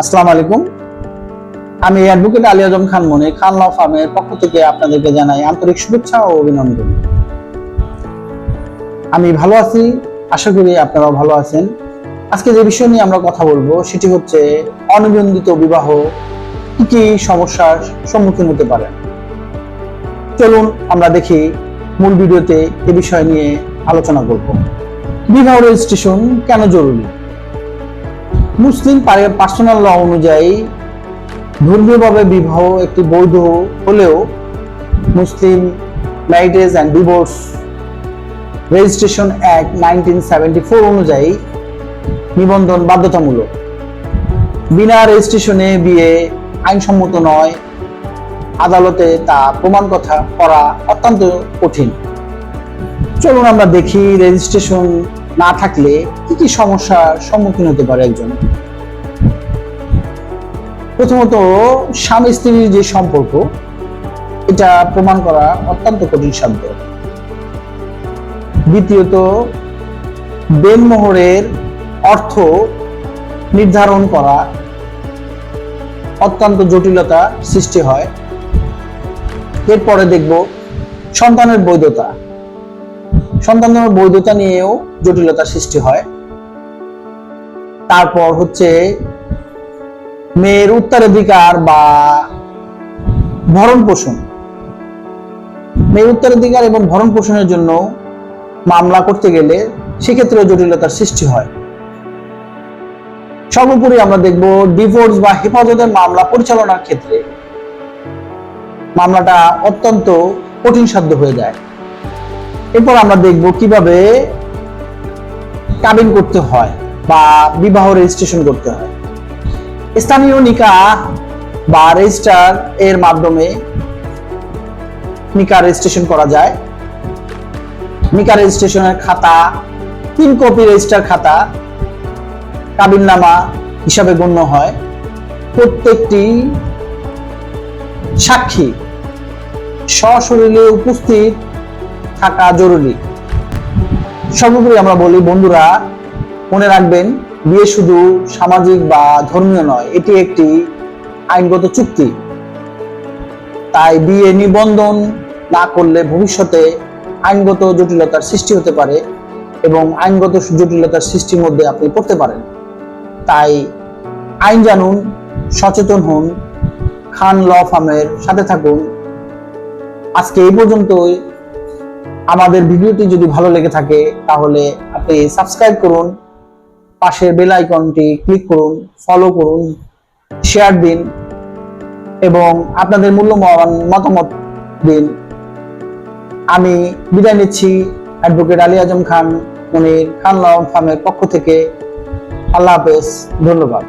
আসসালামু আলাইকুম। আমি অ্যাডভোকেট আলী আজম খান মনে, খান ল ফার্মের পক্ষ থেকে আপনাদেরকে জানাই আন্তরিক শুভেচ্ছা ও অভিনন্দন। আমি ভালো আছি, আশা করি আপনারাও ভালো আছেন। আজকে যে বিষয় নিয়ে আমরা কথা বলব, সেটি হচ্ছে অনিবন্ধিত বিবাহ, কি কি সমস্যার সম্মুখীন হতে পারে। চলুন আমরা দেখি মূল ভিডিওতে এ বিষয় নিয়ে আলোচনা করব। বিবাহ রেজিস্ট্রেশন কেন জরুরি? মুসলিম পার্সোনাল ল অনুযায়ী ধর্মীয়ভাবে বিবাহ একটি বৈধ হলেও Muslim marriage and divorce registration act nineteen seventy four অনুযায়ী নিবন্ধন বাধ্যতামূলক। বিনা রেজিস্ট্রেশনে বিয়ে আইনসম্মত নয়। আদালতে তা প্রমাণ কথা করা অত্যন্ত কঠিন। চলুন আমরা দেখি রেজিস্ট্রেশন না থাকলে কি কি সমস্যার সম্মুখীন হতে পারে একজন? প্রথমত, স্বামী স্ত্রীর যে সম্পর্ক, এটা প্রমাণ করা অত্যন্ত কঠিন সাধ্য। দ্বিতীয়ত দেনমোহরের অর্থ নির্ধারণ করা অত্যন্ত জটিলতা সৃষ্টি হয়। এরপরে দেখব সন্তানের বৈধতা। সন্তানের বৈধতা নিয়েও জটিলতা সৃষ্টি হয়। তারপর হচ্ছে মেয়ের উত্তরাধিকার বা ভরণ পোষণ মেয়ের উত্তরাধিকার এবং ভরণ পোষণের জন্য মামলা করতে গেলে সেক্ষেত্রেও জটিলতার সৃষ্টি হয়। সর্বোপরি আমরা দেখব ডিভোর্স বা হেফাজতের মামলা পরিচালনার ক্ষেত্রে। মামলাটা অত্যন্ত কঠিন সাধ্য হয়ে যায়। এরপর আমরা দেখব কীভাবে কাবিন করতে হয় বা বিবাহ রেজিস্ট্রেশন করতে হয়। স্থানীয় নিকাহ বা রেজিস্টার এর মাধ্যমে নিকা রেজিস্ট্রেশন করা যায়। নিকা রেজিস্ট্রেশনের খাতা, তিন কপি রেজিস্টার খাতা কাবিননামা হিসাবে গণ্য হয়। প্রত্যেকটি সাক্ষী সশরীরে উপস্থিত থাকা জরুরি। সর্বোপরি আমরা বলি, বন্ধুরা, মনে রাখবেন, বিয়ে শুধু সামাজিক বা ধর্মীয় নয়, এটি একটি আইনগত চুক্তি। তাই বিয়ে নিবন্ধন না করলে ভবিষ্যতে আইনগত জটিলতার সৃষ্টি হতে পারে এবং আইনগত জটিলতার সৃষ্টির মধ্যে আপনি পড়তে পারেন। তাই আইন জানুন, সচেতন হন, খান ল ফার্মের সাথে থাকুন। আজকে এই পর্যন্তই। আমাদের ভিডিওটি যদি ভালো লেগে থাকে, তাহলে আপনি সাবস্ক্রাইব করুন, পাশের বেল আইকনটি ক্লিক করুন ফলো করুন শেয়ার দিন, এবং আপনাদের মূল্যবান মতামত দিন। আমি বিদায় নিচ্ছি অ্যাডভোকেট আলী আজম খান মনির খান ফার্মের পক্ষ থেকে। আল্লাহ হাফেজ, ধন্যবাদ।